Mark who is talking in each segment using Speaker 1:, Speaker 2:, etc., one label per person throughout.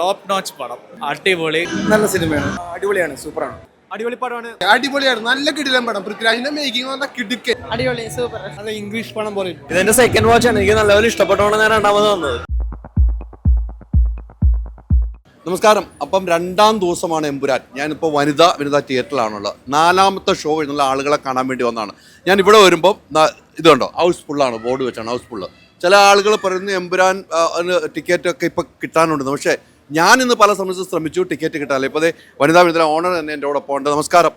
Speaker 1: Top notch പടം. അടിപൊളി.
Speaker 2: നല്ല സിനിമയാണ്. അടിപൊളിയാണ് സൂപ്പറാണ്.
Speaker 1: അടിപൊളി പടമാണ്.
Speaker 3: അടിപൊളിയാണ് നല്ല കിടിലൻ പടം. പൃഥ്വിരാജിന്റെ മേക്കിംഗ് വന്ന കിടുക്കൻ.
Speaker 2: അടിപൊളി സൂപ്പർ. നല്ല ഇംഗ്ലീഷ് പടം പോലെ
Speaker 1: ഇതെന്റെ സെക്കൻഡ് വാച്ച് ആണ്. എനിക്ക് നല്ലപോലെ ഇഷ്ടപ്പെട്ടോണ്ട് ഞാൻ രണ്ടാമത് വന്നത്.
Speaker 3: നമസ്കാരം. അപ്പം രണ്ടാം ദിവസമാണ് എമ്പുരാൻ. ഞാനിപ്പോൾ വനിത വനിത തിയേറ്ററിലാണുള്ളത്. നാലാമത്തെ ഷോ എന്നുള്ള ആളുകളെ കാണാൻ വേണ്ടി വന്നതാണ്. ഞാൻ ഇവിടെ വരുമ്പോൾ ഇതുണ്ടോ? ഹൗസ് ഫുള്ളാണ് ബോർഡ് വെച്ചാണ്. ഹൗസ് ഫുള്ള് ചില ആളുകൾ പറയുന്നു എമ്പുരാൻ ടിക്കറ്റ് ഒക്കെ ഇപ്പം കിട്ടാനുണ്ടെന്ന് പക്ഷേ ഞാൻ ഇന്ന് പല സമയത്ത് ശ്രമിച്ചു ടിക്കറ്റ് കിട്ടാനില്ല ഇപ്പോൾ വനിതാ വിരുദ്ധ ഓണർ തന്നെ എന്റെ കൂടെ പോകേണ്ടത് നമസ്കാരം.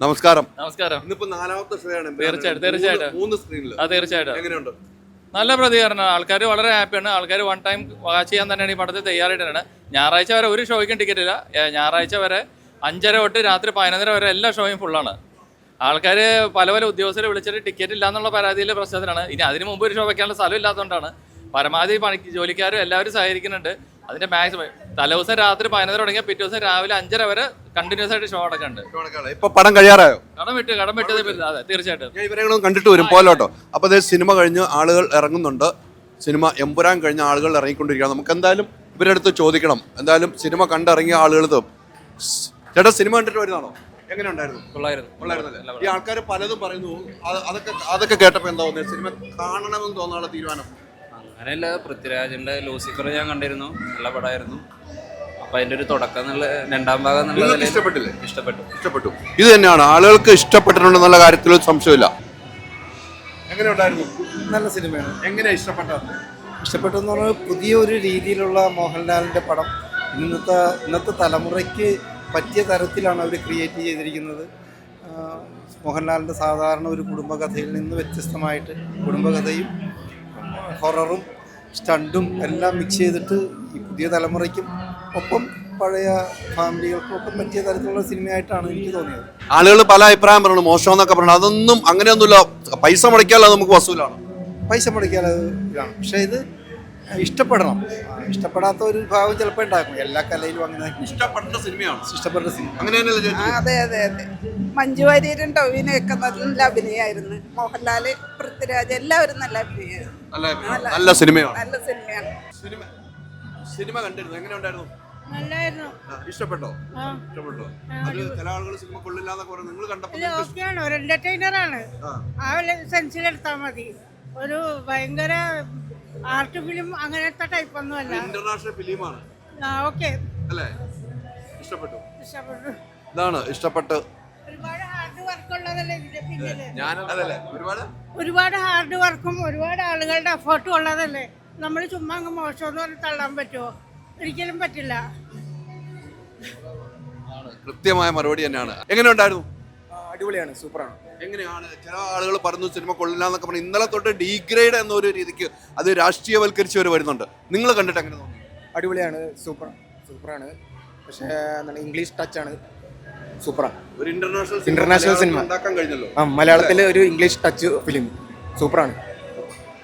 Speaker 3: നമസ്കാരം.
Speaker 4: നമസ്കാരം.
Speaker 3: ഇന്നിപ്പോ നാലാമത്തെ ഷോ ആണ്.
Speaker 4: തീർച്ചയായിട്ടും, തീർച്ചയായിട്ടും.
Speaker 3: മൂന്ന്- സ്ക്രീനിൽ
Speaker 4: ആ തീർച്ചയായിട്ടും.
Speaker 3: എങ്ങനെയുണ്ട്?
Speaker 4: നല്ല പ്രതികരണം. ആൾക്കാർ വളരെ ഹാപ്പിയാണ് ആൾക്കാർ വൺ ടൈം വാച്ച് ചെയ്യാൻ തന്നെയാണ് ഈ പടത്തിൽ തയ്യാറായിട്ടാണ് ഞായറാഴ്ച വരെ ഒരു ഷോയ്ക്കും ടിക്കറ്റ് ഇല്ല. ഞായറാഴ്ച വരെ അഞ്ചര തൊട്ട് രാത്രി പതിനൊന്നര വരെ എല്ലാ ഷോയും ഫുള്ളാണ് ആൾക്കാർ പല പല ഉദ്യോഗസ്ഥരെ വിളിച്ചിട്ട് ടിക്കറ്റ് ഇല്ല എന്നുള്ള പരാതിയിലെ പ്രശ്നത്തിലാണ്. ഇനി അതിന് മുമ്പ് ഒരു ഷോ വെക്കാനുള്ള സ്ഥലം ഇല്ലാത്തതുകൊണ്ടാണ് പരമാവധി പണിക്ക് ജോലിക്കാരും എല്ലാവരും സഹകരിക്കുന്നുണ്ട്. അതിന്റെ മാക്സിമം. തലേദിവസം രാത്രി പതിനൊന്നര തുടങ്ങിയ പിറ്റേ ദിവസം രാവിലെ അഞ്ചര വരെ കണ്ടിന്യൂസ് ആയിട്ട് ഷോ നടക്കുന്നുണ്ട്
Speaker 3: ഇപ്പൊ പടം കഴിയാറായോ?
Speaker 4: കടം വിട്ട് കടം വിട്ടത് അതെ തീർച്ചയായിട്ടും.
Speaker 3: കണ്ടിട്ട് വരും. പോലോട്ടോ അപ്പൊ അതേ സിനിമ കഴിഞ്ഞ് ആളുകൾ ഇറങ്ങുന്നുണ്ട്. സിനിമ എമ്പുരാൻ കഴിഞ്ഞ ആളുകൾ ഇറങ്ങിക്കൊണ്ടിരിക്കുകയാണ്. നമുക്ക് എന്തായാലും ഇവരുടെ അടുത്ത് ചോദിക്കണം. എന്തായാലും സിനിമ കണ്ടിറങ്ങിയ ആളുകൾ ചേട്ടാ സിനിമ കണ്ടിട്ട് വരുന്നതാണോ? എങ്ങനെ ഉണ്ടായിരുന്നു?
Speaker 4: കൊള്ളായിരുന്നു.
Speaker 3: ഈ ആൾക്കാർ പലതും പറയുന്നു. അതൊക്കെ അതൊക്കെ കേട്ടപ്പോ എന്താ തോന്നിയത്? സിനിമ കാണണമെന്ന് തോന്നാനുള്ള തീരുമാനം?
Speaker 5: അങ്ങനെയല്ല പൃഥ്വിരാജിന്റെ ലൂസിഫർ ഞാൻ കണ്ടിരുന്നു നല്ല പടമായിരുന്നു. അപ്പൊ അതിന്റെ ഒരു തുടക്കം എന്നുള്ള രണ്ടാം ഭാഗം എന്നുള്ള
Speaker 3: ഇഷ്ടപ്പെട്ടില്ലേ?
Speaker 5: ഇഷ്ടപ്പെട്ടു.
Speaker 3: ഇഷ്ടപ്പെട്ടു. ഇത് തന്നെയാണ്. ആളുകൾക്ക് ഇഷ്ടപ്പെട്ടിട്ടുണ്ടെന്നുള്ള കാര്യത്തിൽ ഒരു സംശയമില്ല. എങ്ങനെ ഉണ്ടായിരുന്നു
Speaker 2: നല്ല സിനിമയാണ്.
Speaker 3: എങ്ങനെ ഇഷ്ടപ്പെട്ടത്?
Speaker 2: ഇഷ്ടപ്പെട്ടു എന്ന് പറഞ്ഞാൽ പുതിയൊരു രീതിയിലുള്ള മോഹൻലാലിന്റെ പടം. ഇന്നത്തെ ഇന്നത്തെ തലമുറയ്ക്ക് പറ്റിയ തരത്തിലാണ് അവർ ക്രിയേറ്റ് ചെയ്തിരിക്കുന്നത്. മോഹൻലാലിന്റെ സാധാരണ ഒരു കുടുംബകഥയിൽ നിന്ന് വ്യത്യസ്തമായിട്ട് കുടുംബകഥയും ഹൊററും സ്റ്റണ്ടും എല്ലാം മിക്സ് ചെയ്തിട്ട് ഈ പുതിയ തലമുറയ്ക്കും ഒപ്പം പഴയ ഫാമിലികൾക്കും ഒപ്പം പറ്റിയ തരത്തിലുള്ള സിനിമയായിട്ടാണ് എനിക്ക് തോന്നിയത്.
Speaker 3: ആളുകൾ പല അഭിപ്രായം പറയുന്നു മോശം എന്നൊക്കെ പറഞ്ഞു അതൊന്നും അങ്ങനെയൊന്നുമില്ല. പൈസ മുടക്കിയാലും നമുക്ക് വസൂലാണ്.
Speaker 2: പൈസ മുടക്കിയാലും ഇതാണ്. പക്ഷേ ഇത് ഇഷ്ടപ്പെടണം. ഇഷ്ടപ്പെടാത്ത ഒരു ഭാവം ചിലപ്പോൾ ഉണ്ടാക്കും എല്ലാ കലയിലും അങ്ങനെ.
Speaker 3: ഇഷ്ടപ്പെട്ട സിനിമയാണ്?
Speaker 2: ഇഷ്ടപ്പെട്ട സിനിമ.
Speaker 3: അങ്ങനെ?
Speaker 6: അതെ അതെ അതെ. മഞ്ജു വാര്യരും ടൊവിനൊക്കെ നല്ല അഭിനയമായിരുന്നു മോഹൻലാൽ പൃഥ്വിരാജ് എല്ലാവരും നല്ല അഭിനയമായിരുന്നു
Speaker 3: നല്ല നല്ല സിനിമയാണ്.
Speaker 6: നല്ല സിനിമയാണ്.
Speaker 3: സിനിമ സിനിമ കണ്ടിരുന്നു? എങ്ങനെ ഉണ്ടായിരുന്നു? ഇഷ്ടപ്പെട്ടോ? ഇഷ്ടപ്പെട്ടോ? അത് ചില ആളുകൾ സിനിമ കൊള്ളില്ല പറഞ്ഞു നിങ്ങൾ കണ്ടപ്പോൾ
Speaker 7: ഒരു എന്റർടൈനർ ആണ്. ആ. സെൻസിൽ എടുത്താൽ മതി. ഒരു ഭയങ്കര ആർട്ട് ഫിലിം അങ്ങനത്തെ ടൈപ്പ് ഒന്നുമല്ല
Speaker 3: ഇന്റർനാഷണൽ ഫിലിമാണ്
Speaker 7: ആ ഓക്കെ
Speaker 3: അല്ലേ? ഇഷ്ടപ്പെട്ടു.
Speaker 7: ഇഷ്ടപ്പെട്ടു.
Speaker 3: ഇതാണ് ഇഷ്ടപ്പെട്ട്.
Speaker 7: ഒരുപാട് ഹാർഡ് വർക്ക് ഉള്ളതല്ലേ ഇതിന്റെ പിന്നിൽ?
Speaker 3: ഞാൻ അതല്ലേ? ഒരുപാട്?
Speaker 7: ഒരുപാട് ഹാർഡ് വർക്കും ഒരുപാട് ആളുകളുടെ എഫേർട്ടും ഉള്ളതല്ലേ? നമ്മൾ ചുമ്മാ അങ്ങ് മോശം എന്ന് പറഞ്ഞ് തള്ളാൻ പറ്റുമോ ഒരിക്കലും പറ്റില്ല.
Speaker 3: കൃത്യമായ മറുപടി തന്നെയാണ്. എങ്ങനെ ഉണ്ടായിരുന്നു
Speaker 2: അടിപൊളിയാണ്. സൂപ്പറാണ്.
Speaker 3: എങ്ങനെയാണ് ചില ആളുകൾ പറഞ്ഞു സിനിമ കൊള്ളില്ല എന്നൊക്കെ പറഞ്ഞു ഇന്നലെ തൊട്ട് ഡീഗ്രേഡ് എന്നൊരു രീതിക്ക് അത് രാഷ്ട്രീയവൽക്കരിച്ചവർ വരുന്നുണ്ട്. നിങ്ങൾ കണ്ടിട്ട് എങ്ങനെ തോന്നി?
Speaker 2: അടിപൊളിയാണ്. സൂപ്പർ. സൂപ്പറാണ്. പക്ഷേ എന്താണ് ഇംഗ്ലീഷ് ടച്ചാണ്. സൂപ്പറാണ്.
Speaker 3: ഒരു ഇന്റർനാഷണൽ
Speaker 2: ഇന്റർനാഷണൽ സിനിമ.
Speaker 3: ഉണ്ടാക്കാൻ കഴിഞ്ഞല്ലോ.
Speaker 2: ആ മലയാളത്തിൽ ഒരു ഇംഗ്ലീഷ് ടച്ച് ഫിലിം. സൂപ്പറാണ്.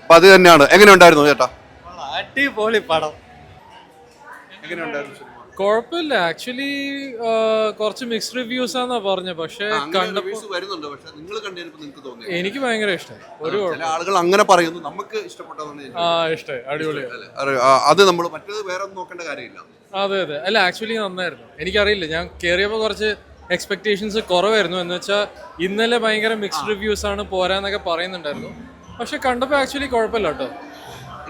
Speaker 3: അപ്പൊ അത് തന്നെയാണ്. എങ്ങനെ ഉണ്ടായിരുന്നു ചേട്ടാ?
Speaker 1: അടിപൊളി പടം.
Speaker 3: എങ്ങനെ ഉണ്ടായിരുന്നു
Speaker 8: കുഴപ്പമില്ല. ആക്ച്വലി കുറച്ച് മിക്സ്ഡ് റിവ്യൂസ് ആണെന്നാ പറഞ്ഞത് പക്ഷെ
Speaker 3: ആ, അങ്ങനെ
Speaker 8: കണ്ടപ്പോ
Speaker 3: reviews വരുന്നുണ്ട്. പക്ഷെ നിങ്ങൾ കണ്ടപ്പോൾ നിങ്ങൾക്ക് തോന്നി
Speaker 8: എനിക്ക് ഭയങ്കര ഇഷ്ടമായി ഒരു
Speaker 3: ആളുകൾ അങ്ങനെ പറയുന്നു. നമുക്ക് ഇഷ്ടപ്പെട്ടതാണ്
Speaker 8: ആ ഇഷ്ടമായി അടിപൊളിയാണ്
Speaker 3: അത് നമ്മൾ മറ്റേത് വേറെ ഒന്നും നോക്കേണ്ട കാര്യമില്ല.
Speaker 8: അതെ അതെ. അല്ല ആക്ച്വലി നന്നായിരുന്നു. എനിക്കറിയില്ല. ഞാൻ കയറിയപ്പോൾ കുറച്ച് എക്സ്പെക്ടേഷൻസ് കുറവായിരുന്നു. എന്ന് വെച്ചാൽ ഇന്നലെ ഭയങ്കര മിക്സ്ഡ് റിവ്യൂസ് ആണ് പോരാന്നൊക്കെ പറയുന്നുണ്ടായിരുന്നു. പക്ഷെ കണ്ടപ്പോൾ ആക്ച്വലി കുഴപ്പമില്ല കേട്ടോ.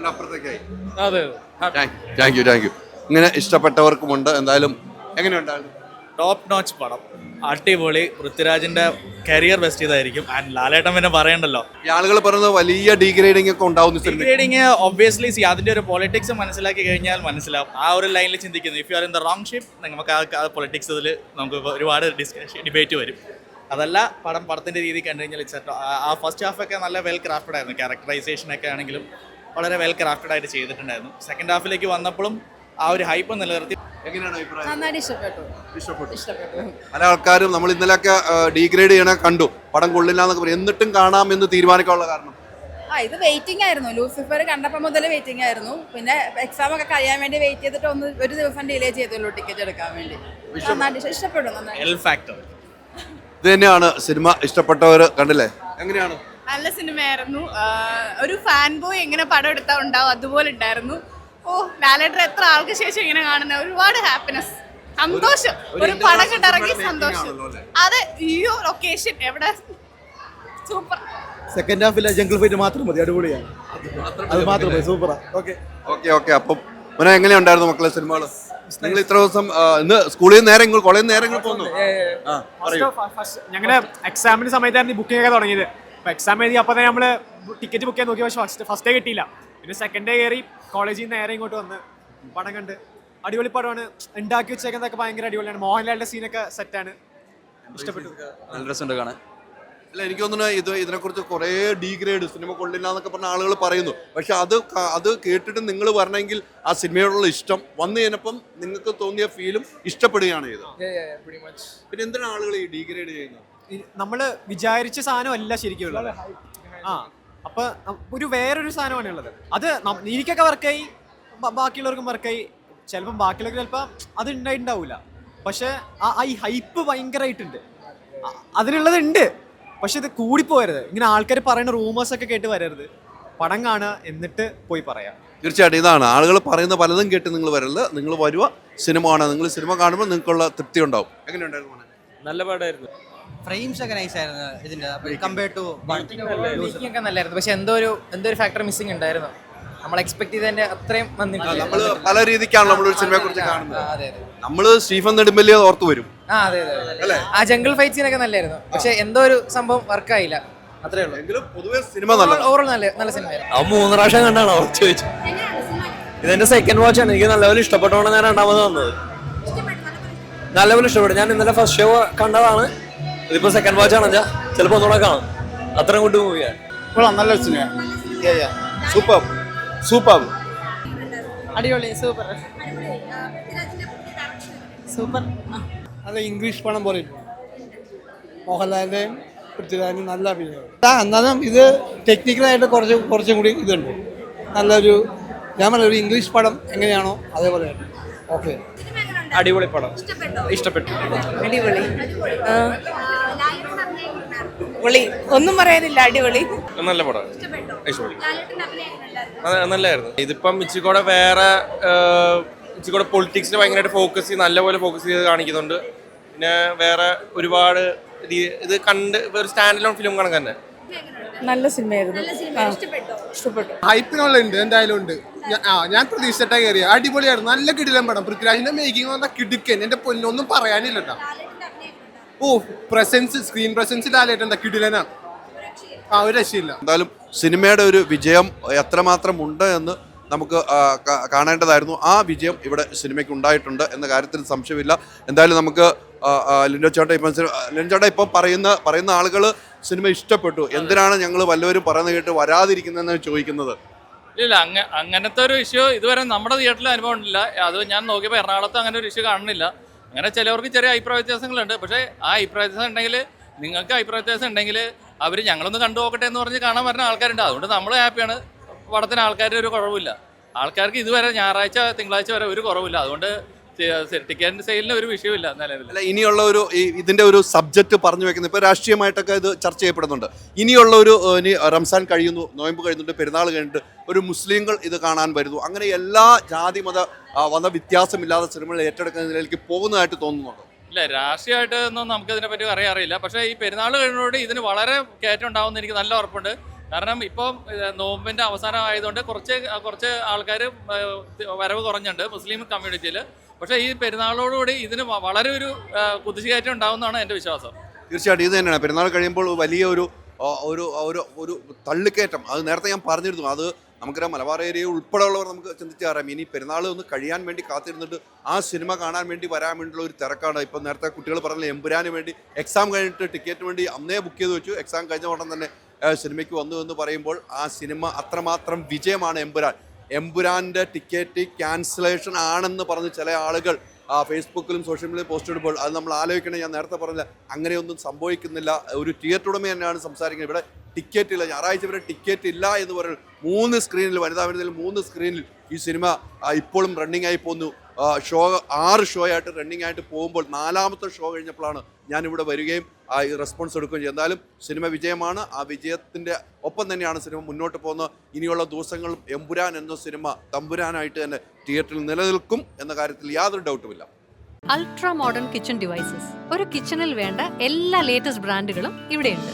Speaker 3: അപ്പുറത്തേക്കായി
Speaker 8: അതെ അതെ.
Speaker 3: താങ്ക് യു താങ്ക് യു ഇങ്ങനെ ഇഷ്ടപ്പെട്ടവർക്കുമുണ്ട്. എന്തായാലും എങ്ങനെ ഉണ്ടായിരുന്നു
Speaker 1: ടോപ്പ് നോച്ച് പടം. അടിപൊളി. പൃഥ്വിരാജിന്റെ കരിയർ ബെസ്റ്റ് ഇതായിരിക്കും ആൻഡ് ലാലേട്ടൻ പിന്നെ പറയണ്ടല്ലോ.
Speaker 3: ഈ ആളുകൾ പറയുന്നത് വലിയ ഡീഗ്രേഡിംഗ് ഒക്കെ ഉണ്ടാവുന്ന സിനിമ
Speaker 1: ഡിഗ്രേഡിങ് ഒബ്വിയസ്ലി സി അതിന്റെ ഒരു പൊളിറ്റിക്സ് മനസ്സിലാക്കി കഴിഞ്ഞാൽ മനസ്സിലാവും. ആ ഒരു ലൈനിൽ ചിന്തിക്കുന്നു. If you are in the wrong ship നമുക്ക് ആ പൊളിറ്റിക്സ് ഇതിൽ നമുക്ക് ഒരുപാട് ഡിസ്കഷൻ ഡിബേറ്റ് വരും. അതല്ല പടം പടത്തിന്റെ രീതി കണ്ടു കഴിഞ്ഞാൽ ആ ഫസ്റ്റ് ഹാഫ് ഒക്കെ നല്ല വെൽ ക്രാഫ്റ്റഡ് ആയിരുന്നു. ക്യാരക്ടറൈസേഷൻ ഒക്കെ ആണെങ്കിലും വളരെ വെൽ ക്രാഫ്റ്റഡ് ആയിട്ട് ചെയ്തിട്ടുണ്ടായിരുന്നു. സെക്കൻഡ് ഹാഫിലേക്ക് വന്നപ്പോഴും ആ ഒരു ഹൈപ്പ് നിലനിർത്തി.
Speaker 3: എങ്ങനെയാണ് അഭിപ്രായം?
Speaker 6: ഇഷ്ടപ്പെട്ടു.
Speaker 3: ഇഷ്ടപ്പെട്ടു.
Speaker 6: ഇഷ്ടപ്പെട്ടു.
Speaker 3: പല ആൾക്കാരും നമ്മൾ ഇന്നലെയൊക്കെ ഡീഗ്രേഡ് ചെയ്യണ കണ്ടു. പടം കൊള്ളില്ല എന്നൊക്കെ പറയും. എന്നിട്ടും കാണാം എന്ന് തീരുമാനിക്കാനുള്ള കാരണം?
Speaker 6: ആ ഇത് വെയിറ്റിംഗ് ആയിരുന്നു. ലൂസിഫർ കണ്ടപ്പോൾ മുതൽ വെയിറ്റിംഗ് ആയിരുന്നു. പിന്നെ എക്സാം ഒക്കെ കഴിയാൻ വേണ്ടി വെയിറ്റ് ചെയ്തിട്ട് ഒന്ന് ഒരു ദിവസം ഡിലേ ചെയ്തുള്ളൂ ടിക്കറ്റ് എടുക്കാൻ വേണ്ടി. നന്നായിട്ട് ഇഷ്ട- ഇഷ്ടപ്പെട്ടു നന്നായിട്ട്.
Speaker 1: എൽ ഫാക്ടർ
Speaker 3: ഇത് തന്നെയാണ് സിനിമ ഇഷ്ടപ്പെട്ടവർ കണ്ടില്ലേ? എങ്ങനെയാണ്?
Speaker 7: നല്ല സിനിമയായിരുന്നു. ഒരു ഫാൻ ബോയ് എങ്ങനെ പടം എടുത്താൽ ഉണ്ടാവും അതുപോലെ ഉണ്ടായിരുന്നു.
Speaker 9: ഓ ലാലേട്ടർ എത്ര ആൾക്ക് ശേഷം ഇങ്ങനെ കാണുന്ന? ഒരുപാട് ഹാപ്പിനെസ് സന്തോഷം. ഒരു പടം കണ്ടിറങ്ങി സന്തോഷം. അതെ ഈ ലൊക്കേഷൻ എവിടെ? സൂപ്പർ
Speaker 2: സെക്കൻഡ് ഹാഫിലെ ജംഗിൾ ഫൈറ്റ് മാത്രം മതി അടിപൊളിയാണ് അത് മാത്രം മതി സൂപ്പറാ ഓക്കെ
Speaker 3: ഓക്കെ ഓക്കെ അപ്പം മോനെ എങ്ങനെയുണ്ടായിരുന്നു മക്കളെ സിനിമകൾ നിങ്ങൾ ഇത്ര ദിവസം ഇന്ന് സ്കൂളിൽ നിന്ന് നേരെ കോളേജിൽ നിന്ന് നേരെ പോകുന്നു പോന്നു. ആ പറയൂ.
Speaker 10: ഞങ്ങൾ എക്സാമിന് സമയത്തായിരുന്നു ബുക്കിംഗ് ഒക്കെ തുടങ്ങിയത്. അപ്പൊ എക്സാം എഴുതി അപ്പോൾ തന്നെ നമ്മൾ ടിക്കറ്റ് ബുക്ക് ചെയ്യാൻ നോക്കി പക്ഷെ ഫസ്റ്റ് ഫസ്റ്റ് ഡേ കിട്ടിയില്ല. പിന്നെ സെക്കൻഡ് ഡേ കയറി കോളേജിൽ നിന്ന് നേരെ ഇങ്ങോട്ട് വന്ന് പടം കണ്ട് അടിപൊളി പടമാണ്. ഉണ്ടാക്കി വെച്ചേക്കുന്നതൊക്കെ ഭയങ്കര അടിപൊളിയാണ്. മോഹൻലാലിന്റെ സീനൊക്കെ സെറ്റാണ് ഇഷ്ടപ്പെട്ടു.
Speaker 5: നല്ല രസമുണ്ട് കാണാൻ.
Speaker 3: അല്ല എനിക്ക് തോന്നുന്നു ഇത് ഇതിനെക്കുറിച്ച് കുറേ ഡീഗ്രേഡ് സിനിമ കൊള്ളില്ല എന്നൊക്കെ പറഞ്ഞ ആളുകൾ പറയുന്നു. പക്ഷെ അത് അത് കേട്ടിട്ട് നിങ്ങൾ വരണമെങ്കിൽ ആ സിനിമയോടുള്ള ഇഷ്ടം വന്നു കഴിഞ്ഞപ്പം നിങ്ങൾക്ക് തോന്നിയ ഫീലും ഇഷ്ടപ്പെടുകയാണ് ചെയ്തത്. പിന്നെ എന്തിനാണ് ആളുകൾ ഈ ഡീഗ്രേഡ് ചെയ്യുന്നത്?
Speaker 10: നമ്മൾ വിചാരിച്ച സാധനം അല്ല ശരിക്കും ഉള്ളത്. ആ. അപ്പൊ ഒരു വേറൊരു സാധനമാണ് ഉള്ളത്. അത് എനിക്കൊക്കെ വർക്കായി ബാക്കിയുള്ളവർക്കും വർക്കായി ചിലപ്പം ബാക്കിയുള്ളവർക്ക് ചിലപ്പോൾ അത് ഉണ്ടായിട്ടുണ്ടാവില്ല പക്ഷെ ആ ഈ ഹൈപ്പ് ഭയങ്കരമായിട്ടുണ്ട് അതിനുള്ളത് ഉണ്ട്. പക്ഷെ ഇത് കൂടിപ്പോയരുത് ഇങ്ങനെ ആൾക്കാർ പറയുന്ന റൂമേഴ്സ് ഒക്കെ കേട്ട് വരരുത്. പടം കാണുക എന്നിട്ട് പോയി പറയാം.
Speaker 3: തീർച്ചയായിട്ടും ഇതാണ്. ആളുകൾ പറയുന്ന പലതും കേട്ട് നിങ്ങൾ വരരുത്. നിങ്ങൾ വരുക സിനിമ കാണുക. നിങ്ങൾ സിനിമ കാണുമ്പോൾ നിങ്ങൾക്കുള്ള തൃപ്തി ഉണ്ടാവും. എങ്ങനെയുണ്ടായിരുന്നു?
Speaker 5: നല്ല പടമായിരുന്നു
Speaker 11: ഫ്രെയിംസ് ഒക്കെ നൈസ് ആയിരുന്നു ഇതിന്റെ കമ്പയർഡ് ടു
Speaker 12: മേക്കിംഗ് ഒക്കെ നല്ലായിരുന്നു. പക്ഷെ എന്തോ ഒരു എന്തോ ഒരു ഫാക്ടർ മിസ്സിംഗ് ഉണ്ടായിരുന്നു. നമ്മൾ എക്സ്പെക്ട് ചെയ്തതിന്റെ അത്രയും വന്നിട്ടില്ല.
Speaker 3: നമ്മൾ പല രീതിക്കാണ് നമ്മൾ ഒരു സിനിമയെ കുറിച്ച് കാണുന്നത്. നമ്മൾ സ്റ്റീഫൻ നെടുമ്പല്ലിയെ ഓർത്തു വരും.
Speaker 12: ആ അതെ അതെ ആ ജംഗിൾ ഫൈറ്റ് സീനൊക്കെ നല്ലായിരുന്നു. പക്ഷെ എന്തോ ഒരു സംഭവം വർക്ക് ആയില്ല. അത്രേ ഉള്ളൂ.
Speaker 3: എങ്കിലും പൊതുവെ സിനിമ നല്ല
Speaker 12: ഓവറോൾ നല്ല നല്ല സിനിമയായിരുന്നു
Speaker 5: ആ മൂന്ന് പ്രാവശ്യം കണ്ടാണ് കണ്ടാണോ ചോദിച്ചു ഇതെന്റെ സെക്കൻഡ് വാച്ച് ആണ്. എനിക്ക് നല്ലപോലെ ഇഷ്ടപ്പെട്ടോണ്ട് ഞാൻ രണ്ടാമത് വന്നത്. നല്ലപോലെ ഇഷ്ടപ്പെട്ടു. ഞാൻ ഇന്നലെ ഫസ്റ്റ് ഷോ കണ്ടതാണ്. ഇതിപ്പോ സെക്കൻഡ് വാച്ച് ആണ് ചിലപ്പോ ഒന്നുകൂടെ കാണാം. അത്രയും കൊണ്ട് മൂവിയാണ്
Speaker 2: നല്ല സിനിമ സൂപ്പർ സൂപ്പർ
Speaker 12: അടിപൊളി സൂപ്പർ സൂപ്പർ
Speaker 2: നല്ല ഇംഗ്ലീഷ് പണം പോലെ മോഹൻലാലിന്റെയും പൃഥ്വിരാജിനും നല്ല അഭിനയം. എന്നാലും ഇത് ടെക്നിക്കലായിട്ട് കുറച്ച് കുറച്ചും കൂടി ഇതുണ്ട്. നല്ലൊരു ഞാൻ പറഞ്ഞ ഒരു ഇംഗ്ലീഷ് പടം എങ്ങനെയാണോ അതേപോലെ ഓക്കെ
Speaker 5: അടിപൊളി പടം. ഇഷ്ടപ്പെട്ടു?
Speaker 9: അടിപൊളി. പൊളി ഒന്നും പറയാനില്ല അടിപൊളി.
Speaker 5: നല്ല പടം. നല്ലായിരുന്നു. ഇതിപ്പം ഇച്ചിക്കൂടെ വേറെ ഇച്ചിക്കൂടെ പൊളിറ്റിക്സിൽ ഭയങ്കരമായിട്ട് ഫോക്കസ് ചെയ്ത് നല്ലപോലെ ഫോക്കസ് ചെയ്ത് കാണിക്കുന്നുണ്ട്. പിന്നെ വേറെ ഒരുപാട് ഇത് കണ്ട് ഒരു സ്റ്റാൻഡ് ലോൺ ഫിലിം കണക്ക് തന്നെ.
Speaker 9: നല്ല സിനിമയായിരുന്നു. ഇഷ്ടപ്പെട്ടു?
Speaker 2: ഹൈപ്പിനുള്ളുണ്ട് എന്തായാലും ഉണ്ട്. ആ ഞാൻ പ്രതീക്ഷിച്ചിട്ടാ കയറിയ അടിപൊളിയായിരുന്നു നല്ല കിടിലം പടം. പൃഥ്വിരാജിന്റെ മേക്കിംഗ് വന്ന കിടുക്കൻ. എന്റെ പൊന്നൊന്നും പറയാനില്ല കേട്ടോ ഓ പ്രസൻസ് സ്ക്രീൻ പ്രസൻസ് ലാലേട്ട് എന്താ കിടിലനാണ് ആ ഒരു രക്ഷയില്ല.
Speaker 3: എന്തായാലും സിനിമയുടെ ഒരു വിജയം എത്രമാത്രം ഉണ്ട് എന്ന് നമുക്ക് കാണേണ്ടതായിരുന്നു. ആ വിജയം ഇവിടെ സിനിമയ്ക്ക് ഉണ്ടായിട്ടുണ്ട് എന്ന കാര്യത്തിൽ സംശയമില്ല. എന്തായാലും നമുക്ക് ലിൻഡോ ചേട്ടൻ ഇപ്പം ലിൻഡോ ചേട്ടൻ ഇപ്പം പറയുന്ന പറയുന്ന ആളുകൾ സിനിമ ഇഷ്ടപ്പെട്ടു. എന്തിനാണ് ഞങ്ങൾ വല്ലവരും പറയുന്നത് കേട്ട് വരാതിരിക്കുന്നതെന്ന് ചോദിക്കുന്നത്?
Speaker 4: ഇല്ല അങ്ങ അങ്ങനത്തെ ഒരു ഇഷ്യൂ ഇതുവരെ നമ്മുടെ തിയേറ്ററിൽ അനുഭവം ഉണ്ടില്ല. അത് ഞാൻ നോക്കിയപ്പോൾ എറണാകുളത്ത് അങ്ങനെ ഒരു ഇഷ്യൂ കാണുന്നില്ല. അങ്ങനെ ചിലവർക്ക് ചെറിയ അഭിപ്രായ വ്യത്യാസങ്ങളുണ്ട്. പക്ഷേ ആ അഭിപ്രായ വ്യത്യാസം ഉണ്ടെങ്കിൽ നിങ്ങൾക്ക് അഭിപ്രായ വ്യത്യാസം ഉണ്ടെങ്കിൽ അവർ ഞങ്ങളൊന്ന് കണ്ടു നോക്കട്ടെ എന്ന് പറഞ്ഞ് കാണാൻ വരുന്ന ആൾക്കാരുണ്ട്. അതുകൊണ്ട് നമ്മൾ ഹാപ്പിയാണ്. പടത്തിന് ആൾക്കാരുടെ ഒരു കുറവില്ല ആൾക്കാർക്ക് ഇതുവരെ ഞായറാഴ്ച തിങ്കളാഴ്ച വരെ ഒരു കുറവില്ല അതുകൊണ്ട് ടിക്കറ്റ് സെയിലിന് ഒരു വിഷയമില്ല നിലവിൽ
Speaker 3: അല്ല ഇനിയുള്ള ഒരു ഈ ഇതിന്റെ ഒരു സബ്ജക്ട് പറഞ്ഞു വെക്കുന്നത് ഇപ്പോൾ രാഷ്ട്രീയമായിട്ടൊക്കെ ഇത് ചർച്ച ചെയ്യപ്പെടുന്നുണ്ട്. ഇനിയുള്ള ഒരു ഏഹ്, ഇനി റംസാൻ കഴിയുന്നു നോയമ്പ് കഴിയുന്നുണ്ട് പെരുന്നാൾ കഴിഞ്ഞിട്ട് ഒരു മുസ്ലിങ്ങൾ ഇത് കാണാൻ വരുന്നു. അങ്ങനെ എല്ലാ ജാതി മത ആ, വന്ന വ്യത്യാസമില്ലാതെ സിനിമകൾ ഏറ്റെടുക്കുന്ന നിലയിലേക്ക് പോകുന്നതായിട്ട് തോന്നുന്നുണ്ട്?
Speaker 4: ഇല്ല രാഷ്ട്രീയമായിട്ട് ഒന്നും നമുക്ക് ഇതിനെപ്പറ്റി അറിയാൻ അറിയില്ല. പക്ഷേ ഈ പെരുന്നാൾ കഴിഞ്ഞോട് ഇതിന് വളരെ കയറ്റം ഉണ്ടാവുമെന്ന് എനിക്ക് നല്ല ഉറപ്പുണ്ട്. കാരണം ഇപ്പം ഏഹ്, നോമ്പിന്റെ അവസാനം ആയതുകൊണ്ട് കുറച്ച് കുറച്ച് ആൾക്കാർ വരവ് കുറഞ്ഞുണ്ട് മുസ്ലിം കമ്മ്യൂണിറ്റിയിൽ പക്ഷേ ഈ പെരുന്നാളോടുകൂടി ഇതിന് വളരെ ഒരു കുതിച്ചുകയറ്റം ഉണ്ടാവുമെന്നാണ് എന്റെ വിശ്വാസം.
Speaker 3: തീർച്ചയായിട്ടും ഇത് തന്നെയാണ്. പെരുന്നാൾ കഴിയുമ്പോൾ വലിയ ഒരു ഒരു ഒരു ഒരു തള്ളിക്കയറ്റം. അത് നേരത്തെ ഞാൻ പറഞ്ഞിരുന്നു. അത് നമുക്കറിയാം മലബാർ ഏരിയ ഉൾപ്പെടെയുള്ളവർ നമുക്ക് ചിന്തിച്ചറിയാം ഇനി പെരുന്നാൾ ഒന്ന് കഴിയാൻ വേണ്ടി കാത്തിരുന്നിട്ട് ആ സിനിമ കാണാൻ വേണ്ടി വരാൻ വേണ്ടിയുള്ള ഒരു തിരക്കാണ്. ഇപ്പം നേരത്തെ കുട്ടികൾ പറഞ്ഞ എമ്പുരാന് വേണ്ടി എക്സാം കഴിഞ്ഞിട്ട് ടിക്കറ്റ് വേണ്ടി അന്നേ ബുക്ക് ചെയ്ത് വെച്ചു. എക്സാം കഴിഞ്ഞ ഉടൻ തന്നെ സിനിമയ്ക്ക് വന്നു എന്ന് പറയുമ്പോൾ ആ സിനിമ അത്രമാത്രം വിജയമാണ് എമ്പുരാൻ. എമ്പുരാന്റെ ടിക്കറ്റ് ക്യാൻസലേഷൻ ആണെന്ന് പറഞ്ഞ് ചില ആളുകൾ ഫേസ്ബുക്കിലും സോഷ്യൽ മീഡിയയിൽ പോസ്റ്റ് ഇടുമ്പോൾ അത് നമ്മൾ ആലോചിക്കണം. ഞാൻ നേരത്തെ പറഞ്ഞില്ല അങ്ങനെയൊന്നും സംഭവിക്കുന്നില്ല. ഒരു തിയേറ്റർ ഉടമ തന്നെയാണ് സംസാരിക്കുന്നത്. ഇവിടെ ടിക്കറ്റ് ഇല്ല. ഞായറാഴ്ച വരെ ടിക്കറ്റ് ഇല്ല എന്ന് പറയുന്നത് മൂന്ന് സ്ക്രീനിൽ വനിതാ വനിതയിൽ മൂന്ന് സ്ക്രീനിൽ ഈ സിനിമ ഇപ്പോഴും റണ്ണിങ് ആയി പോകുന്നു ആ, ഷോ ആറ് ഷോ ആയിട്ട് റണ്ണിങ് ആയിട്ട് പോകുമ്പോൾ നാലാമത്തെ ഷോ കഴിഞ്ഞപ്പോഴാണ് ഞാനിവിടെ വരികയും ആ റെസ്പോൺസ് എടുക്കുകയും ചെയ്യും എന്തായാലും സിനിമ വിജയമാണ്. ആ വിജയത്തിന്റെ ഒപ്പം തന്നെയാണ് സിനിമ മുന്നോട്ട് പോകുന്നത്. ഇനിയുള്ള ദിവസങ്ങളും എമ്പുരാൻ എന്ന സിനിമ തമ്പുരാനായിട്ട് തന്നെ തിയേറ്ററിൽ നിലനിൽക്കും എന്ന കാര്യത്തിൽ യാതൊരു ഡൗട്ടുമില്ല
Speaker 13: അൾട്രാ മോഡേൺ കിച്ചൺ ഡിവൈസസ് ഒരു കിച്ചണിൽ വേണ്ട എല്ലാ ലേറ്റസ്റ്റ് ബ്രാൻഡുകളും ഇവിടെയുണ്ട്.